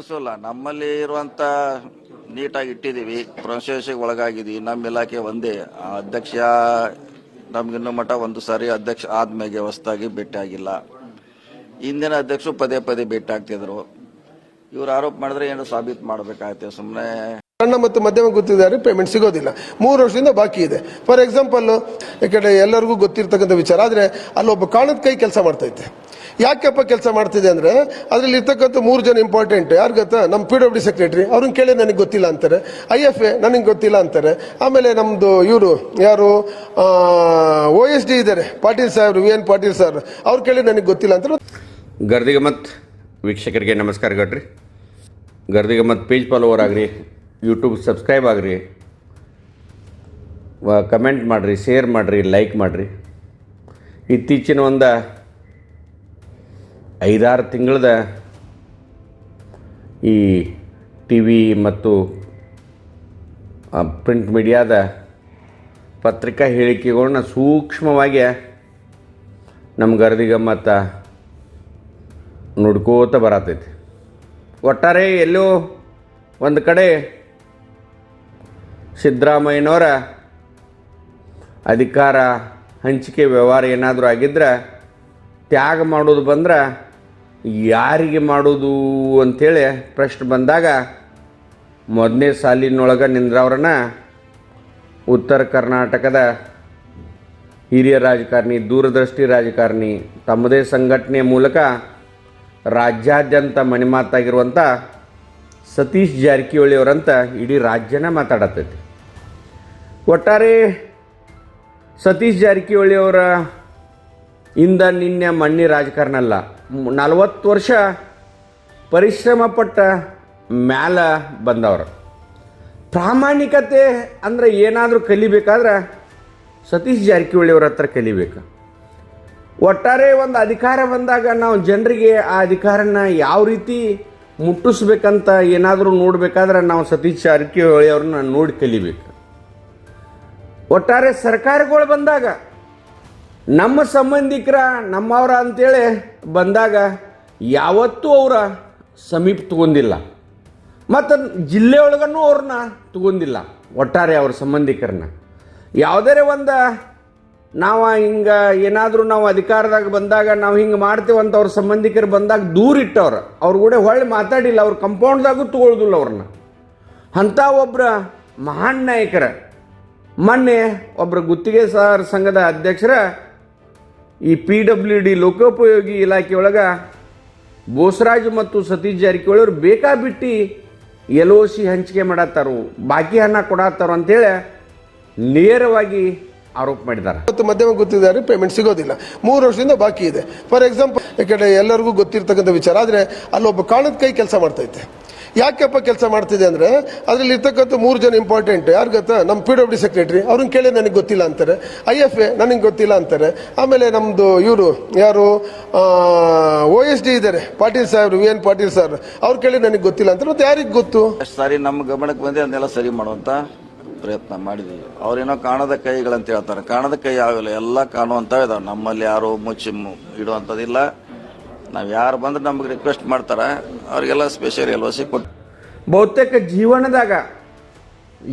ನಡೆಸೋಲ್ಲ ನಮ್ಮಲ್ಲಿ ಇರುವಂತ ನೀಟಾಗಿ ಇಟ್ಟಿದ್ದೀವಿ. ಪ್ರೊಸೆಸ್ಗೆ ಒಳಗಾಗಿದ್ದೀವಿ. ನಮ್ಮ ಇಲಾಖೆ ಒಂದೇ. ಆ ಅಧ್ಯಕ್ಷ ನಮ್ಗಿನ್ನೂ ಮಠ ಒಂದು ಸಾರಿ ಅಧ್ಯಕ್ಷ ಆದ್ಮೇಲೆ ಹೊಸದಾಗಿ ಭೇಟಿ ಆಗಿಲ್ಲ. ಹಿಂದಿನ ಅಧ್ಯಕ್ಷರು ಪದೇ ಪದೇ ಭೇಟಿ ಆಗ್ತಿದ್ರು. ಇವ್ರು ಆರೋಪ ಮಾಡಿದ್ರೆ ಏನು ಸಾಬೀತು ಮಾಡ್ಬೇಕಾಗತ್ತೆ. ಸುಮ್ಮನೆ ಸಣ್ಣ ಮತ್ತು ಮಧ್ಯಮ ಗುತ್ತಿದ್ದಾರೆ ಪೇಮೆಂಟ್ ಸಿಗೋದಿಲ್ಲ. ಮೂರು ವರ್ಷದಿಂದ ಬಾಕಿ ಇದೆ. ಫಾರ್ ಎಕ್ಸಾಂಪಲ್ ಈ ಕಡೆ ಎಲ್ಲರಿಗೂ ಗೊತ್ತಿರ್ತಕ್ಕಂಥ ವಿಚಾರ. ಆದರೆ ಅಲ್ಲೊಬ್ಬ ಕಾಣದ ಕೈ ಕೆಲಸ ಮಾಡ್ತೈತೆ. ಯಾಕೆಪ್ಪ ಕೆಲಸ ಮಾಡ್ತಿದೆ ಅಂದರೆ, ಅದರಲ್ಲಿ ಇರ್ತಕ್ಕಂಥ ಮೂರು ಜನ ಇಂಪಾರ್ಟೆಂಟ್ ಯಾರು ಗೊತ್ತಾ? ನಮ್ಮ ಪಿ ಡಬ್ಲ್ಯೂ ಸೆಕ್ರೆಟರಿ ಅವ್ರನ್ನ ಕೇಳಿ ನನಗೆ ಗೊತ್ತಿಲ್ಲ ಅಂತಾರೆ. ಐ ಎಫ್ ಎ ನನಗೆ ಗೊತ್ತಿಲ್ಲ ಅಂತಾರೆ. ಆಮೇಲೆ ನಮ್ಮದು ಇವರು, ಯಾರು? ಓ ಎಸ್ ಡಿ ಇದ್ದಾರೆ Patil Saheb V N Patil sir ಅವ್ರು ಕೇಳಿ ನನಗೆ ಗೊತ್ತಿಲ್ಲ ಅಂತಾರೆ. ಗರ್ದಿಗಮತ್ ವೀಕ್ಷಕರಿಗೆ ನಮಸ್ಕಾರ ಗಡ್ರಿ. ಗರ್ದಿಗಮತ್ ಪೇಜ್ ಫಾಲೋವರ್ ಆಗ್ರಿ ಯೂಟ್ಯೂಬ್ ಸಬ್ಸ್ಕ್ರೈಬ್ ಆಗ್ರಿ. ಕಮೆಂಟ್ ಮಾಡಿರಿ ಶೇರ್ ಮಾಡಿರಿ ಲೈಕ್ ಮಾಡಿರಿ. ಇತ್ತೀಚಿನ ಒಂದು ಐದಾರು ತಿಂಗಳದ ಈ ಟಿ ವಿ ಮತ್ತು ಪ್ರಿಂಟ್ ಮೀಡಿಯಾದ ಪತ್ರಿಕಾ ಹೇಳಿಕೆಗಳನ್ನ ಸೂಕ್ಷ್ಮವಾಗಿ ನಮ್ಮ ಮತ್ತು ನುಡ್ಕೋತ ಬರತೈತಿ. ಒಟ್ಟಾರೆ ಎಲ್ಲೋ ಒಂದು ಕಡೆ ಸಿದ್ದರಾಮಯ್ಯನವರ ಅಧಿಕಾರ ಹಂಚಿಕೆ ವ್ಯವಹಾರ ಏನಾದರೂ ಆಗಿದ್ರೆ ತ್ಯಾಗ ಮಾಡೋದು ಬಂದ್ರೆ ಯಾರಿಗೆ ಮಾಡೋದು ಅಂಥೇಳಿ ಪ್ರಶ್ನೆ ಬಂದಾಗ ಮೊದಲನೇ ಸಾಲಿನೊಳಗೆ ನಿಂದ್ರವ್ರನ್ನ ಉತ್ತರ ಕರ್ನಾಟಕದ ಹಿರಿಯ ರಾಜಕಾರಣಿ, ದೂರದೃಷ್ಟಿ ರಾಜಕಾರಣಿ, ತಮ್ಮದೇ ಸಂಘಟನೆಯ ಮೂಲಕ ರಾಜ್ಯಾದ್ಯಂತ ಮಣಿಮಾತಾಗಿರುವಂಥ ಸತೀಶ್ ಜಾರಕಿಹೊಳಿ ಅವರಂತ ಇಡೀ ರಾಜ್ಯನ ಮಾತಾಡತೈತಿ ಒಟ್ಟಾರೆ ಸತೀಶ್ ಜಾರಕಿಹೊಳಿ ಅವರ ಇಂದ ನಿನ್ನೆ ಮಣ್ಣಿ ರಾಜಕಾರಣ ಅಲ್ಲ. ನಲವತ್ತು ವರ್ಷ ಪರಿಶ್ರಮ ಪಟ್ಟ ಮ್ಯಾಲ ಬಂದವರು. ಪ್ರಾಮಾಣಿಕತೆ ಅಂದರೆ ಏನಾದರೂ ಕಲಿಬೇಕಾದ್ರೆ ಸತೀಶ್ ಜಾರಕಿಹೊಳಿ ಅವ್ರ ಹತ್ರ ಕಲಿಬೇಕು. ಒಟ್ಟಾರೆ ಒಂದು ಅಧಿಕಾರ ಬಂದಾಗ ನಾವು ಜನರಿಗೆ ಆ ಅಧಿಕಾರನ ಯಾವ ರೀತಿ ಮುಟ್ಟಿಸ್ಬೇಕಂತ ಏನಾದರೂ ನೋಡಬೇಕಾದ್ರೆ ನಾವು ಸತೀಶ್ ಜಾರಕಿಹೊಳಿ ಅವ್ರನ್ನ ನೋಡಿ ಕಲಿಬೇಕು. ಒಟ್ಟಾರೆ ಸರ್ಕಾರಗಳು ಬಂದಾಗ ನಮ್ಮ ಸಂಬಂಧಿಕರ, ನಮ್ಮವರ ಅಂತೇಳಿ ಬಂದಾಗ ಯಾವತ್ತೂ ಅವರ ಸಮೀಪ ತಗೊಂಡಿಲ್ಲ. ಮತ್ತು ಜಿಲ್ಲೆ ಒಳಗನ್ನು ಅವ್ರನ್ನ ತಗೊಂಡಿಲ್ಲ, ಒಟ್ಟಾರೆ ಅವ್ರ ಸಂಬಂಧಿಕರನ್ನ. ಯಾವುದೇ ಒಂದು, ನಾವು ಹಿಂಗೆ ಏನಾದರೂ ನಾವು ಅಧಿಕಾರದಾಗ ಬಂದಾಗ ನಾವು ಹಿಂಗೆ ಮಾಡ್ತೀವಂತ ಅವ್ರ ಸಂಬಂಧಿಕರು ಬಂದಾಗ ದೂರ ಇಟ್ಟವ್ರು. ಅವ್ರ ಕೂಡ ಹೊಳ್ಳಿ ಮಾತಾಡಿಲ್ಲ, ಅವ್ರ ಕಂಪೌಂಡ್ದಾಗೂ ತಗೊಳ್ದಿಲ್ಲ ಅವ್ರನ್ನ. ಅಂಥ ಒಬ್ಬರ ಮಹಾನ್ ನಾಯಕರ, ಮೊನ್ನೆ ಒಬ್ಬರ ಗುತ್ತಿಗೆ ಸಹಕಾರ ಸಂಘದ ಅಧ್ಯಕ್ಷರ ಈ ಪಿ ಡಬ್ಲ್ಯೂ ಡಿ ಲೋಕೋಪಯೋಗಿ ಇಲಾಖೆ ಒಳಗೆ ಬೋಸರಾಜ್ ಮತ್ತು ಸತೀಶ್ ಜಾರಕಿಹೊಳಿ ಬೇಕಾ ಬೇಕಾಬಿಟ್ಟು ಎಲ್ ಒ ಸಿ ಹಂಚಿಕೆ ಮಾಡತ್ತಾರು. ಬಾಕಿ ಹಣ ಕೊಡತ್ತಾರು ಅಂತೇಳಿ ನೇರವಾಗಿ ಆರೋಪ ಮಾಡಿದ್ದಾರೆ ಮತ್ತು ಮಧ್ಯಮ ಗುತ್ತಿದ್ದಾರೆ ಪೇಮೆಂಟ್ ಸಿಗೋದಿಲ್ಲ. ಮೂರು ವರ್ಷದಿಂದ ಬಾಕಿ ಇದೆ. ಫಾರ್ ಎಕ್ಸಾಂಪಲ್ ಯಾಕಂದರೆ ಎಲ್ಲರಿಗೂ ಗೊತ್ತಿರ್ತಕ್ಕಂಥ ವಿಚಾರ. ಆದರೆ ಅಲ್ಲೊಬ್ಬ ಕಾಣದ ಕೈ ಕೆಲಸ ಮಾಡ್ತೈತೆ. ಯಾಕೆಪ್ಪ ಕೆಲಸ ಮಾಡ್ತಿದೆ ಅಂದರೆ ಅದರಲ್ಲಿ ಇರ್ತಕ್ಕಂಥ ಮೂರು ಜನ ಇಂಪಾರ್ಟೆಂಟ್ ಯಾರು ಗೊತ್ತಾ? ನಮ್ಮ ಪಿ ಡಬ್ಲ್ಯೂ ಸೆಕ್ರೆಟರಿ ಅವ್ರನ್ನ ಕೇಳಿ ನನಗೆ ಗೊತ್ತಿಲ್ಲ ಅಂತಾರೆ. ಐ ಎಫ್ ಎ ನನಗೆ ಗೊತ್ತಿಲ್ಲ ಅಂತಾರೆ. ಆಮೇಲೆ ನಮ್ಮದು ಇವರು, ಯಾರು? ಓ ಎಸ್ ಡಿ ಇದ್ದಾರೆ. ಪಾಟೀಲ್ ಸಾಹೇಬ್ರು, ವಿ ಎನ್ ಪಾಟೀಲ್ ಸರ್ ಅವ್ರು ಕೇಳಿ ನನಗೆ ಗೊತ್ತಿಲ್ಲ ಅಂತಾರೆ. ಮತ್ತು ಯಾರಿಗೆ ಗೊತ್ತು? ಅಷ್ಟು ಸಾರಿ ನಮ್ಮ ಗಮನಕ್ಕೆ ಬಂದೆ ಅದನ್ನೆಲ್ಲ ಸರಿ ಮಾಡುವಂಥ ಪ್ರಯತ್ನ ಮಾಡಿದೀವಿ. ಅವ್ರೇನೋ ಕಾಣದ ಕೈಗಳಂತ ಹೇಳ್ತಾರೆ. ಕಾಣದ ಕೈ ಯಾವಿಲ್ಲ ಎಲ್ಲ ಕಾಣುವಂಥ ಇದಾವೆ ನಮ್ಮಲ್ಲಿ ಯಾರು ಮುಚ್ಚಿ ಇಡುವಂಥದ್ದಿಲ್ಲ. ನಾವು ಯಾರು ಬಂದ್ರೆ ನಮಗೆ ರಿಕ್ವೆಸ್ಟ್ ಮಾಡ್ತಾರೆ, ಅವರಿಗೆಲ್ಲ ಸ್ಪೆಷಲ್ ಎಲ್ ಸಿ ಕೊಟ್ಟು ಬಹುತೇಕ ಜೀವನದಾಗ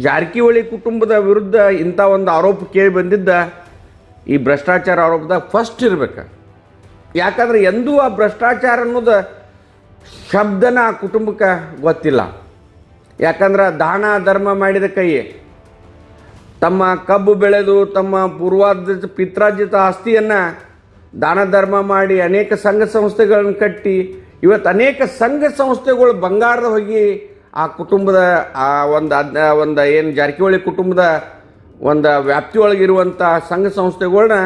ಜಾರಕಿಹೊಳಿ ಕುಟುಂಬದ ವಿರುದ್ಧ ಇಂಥ ಒಂದು ಆರೋಪ ಕೇಳಿ ಬಂದಿದ್ದ, ಈ ಭ್ರಷ್ಟಾಚಾರ ಆರೋಪದಾಗ ಫಸ್ಟ್ ಇರಬೇಕು. ಯಾಕಂದ್ರೆ ಎಂದೂ ಆ ಭ್ರಷ್ಟಾಚಾರ ಅನ್ನೋದು ಶಬ್ದನ ಆ ಕುಟುಂಬಕ್ಕೆ ಗೊತ್ತಿಲ್ಲ. ಯಾಕಂದ್ರೆ ದಾನ ಧರ್ಮ ಮಾಡಿದ ಕೈ, ತಮ್ಮ ಕಬ್ಬು ಬೆಳೆದು ತಮ್ಮ ಪೂರ್ವಾರ್ಜಿತ ಪಿತ್ರಾರ್ಜಿತ ಆಸ್ತಿಯನ್ನು ದಾನ ಧರ್ಮ ಮಾಡಿ ಅನೇಕ ಸಂಘ ಸಂಸ್ಥೆಗಳನ್ನು ಕಟ್ಟಿ ಇವತ್ತು ಅನೇಕ ಸಂಘ ಸಂಸ್ಥೆಗಳು ಬಂಗಾರದ ಹೋಗಿ ಆ ಕುಟುಂಬದ ಆ ಒಂದು ಅದ್ ಒಂದು ಏನು ಜಾರಕಿಹೊಳಿ ಕುಟುಂಬದ ಒಂದು ವ್ಯಾಪ್ತಿಯೊಳಗಿರುವಂಥ ಸಂಘ ಸಂಸ್ಥೆಗಳನ್ನ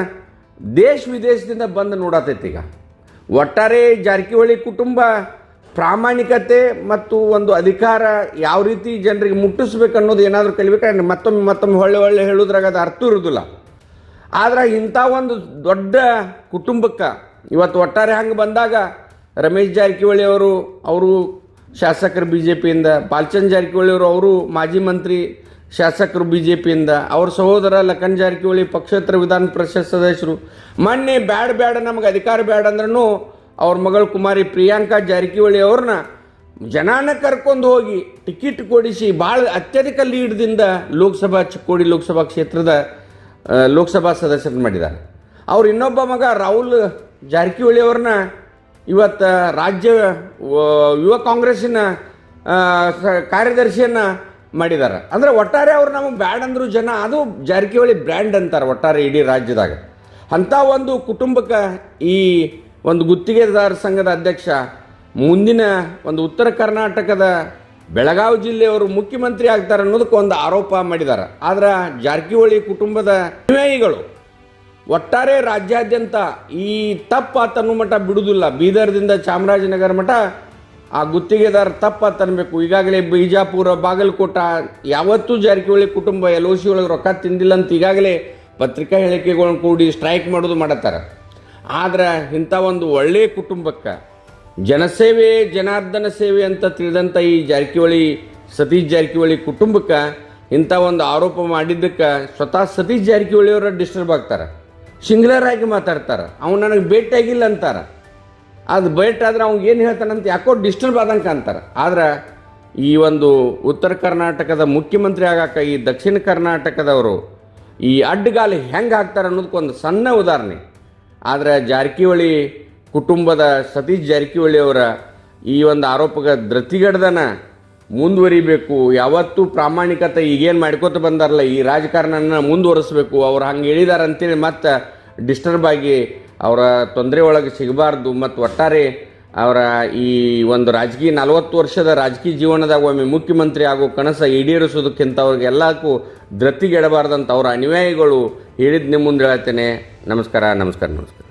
ದೇಶ ವಿದೇಶದಿಂದ ಬಂದು ನೋಡತೈತಿ ಈಗ. ಒಟ್ಟಾರೆ ಜಾರಕಿಹೊಳಿ ಕುಟುಂಬ ಪ್ರಾಮಾಣಿಕತೆ ಮತ್ತು ಒಂದು ಅಧಿಕಾರ ಯಾವ ರೀತಿ ಜನರಿಗೆ ಮುಟ್ಟಿಸ್ಬೇಕು ಅನ್ನೋದು ಏನಾದರೂ ಕಲಿಬೇಕಾದ್ರೆ ಮತ್ತೊಮ್ಮೆ ಮತ್ತೊಮ್ಮೆ ಒಳ್ಳೆ ಒಳ್ಳೆ ಹೇಳೋದ್ರಾಗ ಅದು ಅರ್ಥ ಇರೋದಿಲ್ಲ ಆದ್ರೆ ಇಂಥ ಒಂದು ದೊಡ್ಡ ಕುಟುಂಬಕ್ಕೆ ಇವತ್ತು ಒಟ್ಟಾರೆ ಹಂಗೆ ಬಂದಾಗ ರಮೇಶ್ ಜಾರಕಿಹೊಳಿ ಅವರು ಅವರು ಶಾಸಕರು ಬಿ ಜೆ ಪಿಯಿಂದ ಬಾಲ್ಚಂದ್ ಜಾರಕಿಹೊಳಿ ಅವರು ಅವರು ಮಾಜಿ ಮಂತ್ರಿ ಶಾಸಕರು ಬಿ ಜೆ ಪಿಯಿಂದ ಅವ್ರ ಸಹೋದರ ಲಖನ್ ಜಾರಕಿಹೊಳಿ ಪಕ್ಷೇತರ ವಿಧಾನ ಪರಿಷತ್ ಸದಸ್ಯರು. ಮೊನ್ನೆ ಬ್ಯಾಡ ಬ್ಯಾಡ ನಮ್ಗೆ ಅಧಿಕಾರ ಬ್ಯಾಡ ಅಂದ್ರೂ ಅವ್ರ ಮಗಳು ಕುಮಾರಿ ಪ್ರಿಯಾಂಕಾ ಜಾರಕಿಹೊಳಿ ಅವ್ರನ್ನ ಜನಾನ ಕರ್ಕೊಂಡು ಹೋಗಿ ಟಿಕೆಟ್ ಕೊಡಿಸಿ ಭಾಳ ಅತ್ಯಧಿಕ ಲೀಡ್ದಿಂದ ಲೋಕಸಭಾ ಚಿಕ್ಕೋಡಿ ಲೋಕಸಭಾ ಕ್ಷೇತ್ರದ ಲೋಕಸಭಾ ಸದಸ್ಯರನ್ನ ಮಾಡಿದ್ದಾರೆ. ಅವ್ರು ಇನ್ನೊಬ್ಬ ಮಗ ರಾಹುಲ್ ಜಾರಕಿಹೊಳಿ ಅವ್ರನ್ನ ಇವತ್ತು ರಾಜ್ಯ ಯುವ ಕಾಂಗ್ರೆಸ್ಸಿನ ಕಾರ್ಯದರ್ಶಿಯನ್ನ ಮಾಡಿದ್ದಾರೆ. ಅಂದ್ರೆ ಒಟ್ಟಾರೆ ಅವ್ರು ನಮಗೆ ಬ್ಯಾಡ್ ಅಂದ್ರು ಜನ, ಅದು ಜಾರಕಿಹೊಳಿ ಬ್ರ್ಯಾಂಡ್ ಅಂತಾರೆ ಒಟ್ಟಾರೆ ಇಡೀ ರಾಜ್ಯದಾಗ. ಅಂಥ ಒಂದು ಕುಟುಂಬಕ್ಕೆ ಈ ಒಂದು ಗುತ್ತಿಗೆದಾರ ಸಂಘದ ಅಧ್ಯಕ್ಷ, ಮುಂದಿನ ಒಂದು ಉತ್ತರ ಕರ್ನಾಟಕದ ಬೆಳಗಾವಿ ಜಿಲ್ಲೆಯವರು ಮುಖ್ಯಮಂತ್ರಿ ಆಗ್ತಾರೆ ಅನ್ನೋದಕ್ಕೆ ಒಂದು ಆರೋಪ ಮಾಡಿದ್ದಾರೆ. ಆದ್ರೆ ಜಾರಕಿಹೊಳಿ ಕುಟುಂಬದ ಅನುಯಾಯಿಗಳು ಒಟ್ಟಾರೆ ರಾಜ್ಯಾದ್ಯಂತ ಈ ತಪ್ಪು ಮಠ ಬಿಡುವುದಿಲ್ಲ. ಬೀದರ್ದಿಂದ ಚಾಮರಾಜನಗರ ಮಠ ಆ ಗುತ್ತಿಗೆದಾರ ತಪ್ಪು ಅನ್ಬೇಕು ಈಗಾಗಲೇ ಬಿಜಾಪುರ, ಬಾಗಲಕೋಟ ಯಾವತ್ತೂ ಜಾರಕಿಹೊಳಿ ಕುಟುಂಬ ಎಲ್ ಒ ಸಿ ರೊಕ್ಕ ತಿಂದಿಲ್ಲ ಅಂತ ಈಗಾಗಲೇ ಪತ್ರಿಕಾ ಹೇಳಿಕೆಗಳನ್ನ ಕೂಡಿ ಸ್ಟ್ರೈಕ್ ಮಾಡೋದು ಮಾಡತ್ತಾರೆ. ಆದ್ರೆ ಇಂಥ ಒಂದು ಒಳ್ಳೆಯ ಕುಟುಂಬಕ್ಕೆ ಜನಸೇವೆ, ಜನಾರ್ದನ ಸೇವೆ ಅಂತ ತಿಳಿದಂಥ ಈ ಜಾರಕಿಹೊಳಿ, ಸತೀಶ್ ಜಾರಕಿಹೊಳಿ ಕುಟುಂಬಕ್ಕೆ ಇಂಥ ಒಂದು ಆರೋಪ ಮಾಡಿದ್ದಕ್ಕೆ ಸ್ವತಃ ಸತೀಶ್ ಜಾರಕಿಹೊಳಿ ಅವರ ಡಿಸ್ಟರ್ಬ್ ಆಗ್ತಾರೆ. ಸಿಂಗ್ಲರ್ ಆಗಿ ಮಾತಾಡ್ತಾರೆ. ಅವ್ನು ನನಗೆ ಭೇಟಿಯಾಗಿಲ್ಲ ಅಂತಾರೆ. ಅದು ಭೇಟಿ ಆದ್ರೆ ಅವ್ನಿಗೆ ಏನು ಹೇಳ್ತಾನಂತ ಯಾಕೋ ಡಿಸ್ಟರ್ಬ್ ಆದಂಗೆ ಅಂತಾರೆ ಆದ್ರೆ ಈ ಒಂದು ಉತ್ತರ ಕರ್ನಾಟಕದ ಮುಖ್ಯಮಂತ್ರಿ ಆಗಾಕ ಈ ದಕ್ಷಿಣ ಕರ್ನಾಟಕದವರು ಈ ಅಡ್ಡಗಾಲಿ ಹೆಂಗೆ ಹಾಕ್ತಾರೆ ಅನ್ನೋದಕ್ಕೊಂದು ಸಣ್ಣ ಉದಾಹರಣೆ. ಆದರೆ ಜಾರಕಿಹೊಳಿ ಕುಟುಂಬದ ಸತೀಶ್ ಜಾರಕಿಹೊಳಿ ಅವರ ಈ ಒಂದು ಆರೋಪಗ ಧೃತಿಗಡ್ದನ ಮುಂದುವರಿಬೇಕು. ಯಾವತ್ತೂ ಪ್ರಾಮಾಣಿಕತೆ ಈಗೇನು ಮಾಡ್ಕೋತ ಬಂದಾರಲ್ಲ, ಈ ರಾಜಕಾರಣನ ಮುಂದುವರಿಸ್ಬೇಕು. ಅವ್ರು ಹಂಗೆ ಹೇಳಿದಾರೆ ಅಂತೇಳಿ ಮತ್ತೆ ಡಿಸ್ಟರ್ಬ್ ಆಗಿ ಅವರ ತೊಂದರೆ ಒಳಗೆ ಸಿಗಬಾರ್ದು. ಮತ್ತು ಒಟ್ಟಾರೆ ಅವರ ಈ ಒಂದು ರಾಜಕೀಯ ನಲವತ್ತು ವರ್ಷದ ರಾಜಕೀಯ ಜೀವನದಾಗ ಒಮ್ಮೆ ಮುಖ್ಯಮಂತ್ರಿ ಆಗೋ ಕನಸ ಈಡೇರಿಸೋದಕ್ಕಿಂತ ಅವ್ರಿಗೆಲ್ಲಕ್ಕೂ ಧೃತಿಗೆಡಬಾರ್ದಂತ ಅವರ ಅನುಯಾಯಿಗಳು ಹೇಳಿದ್ದು ನಿಮ್ಮ ಮುಂದೆ ಹೇಳ್ತೇನೆ. ನಮಸ್ಕಾರ ನಮಸ್ಕಾರ ನಮಸ್ಕಾರ.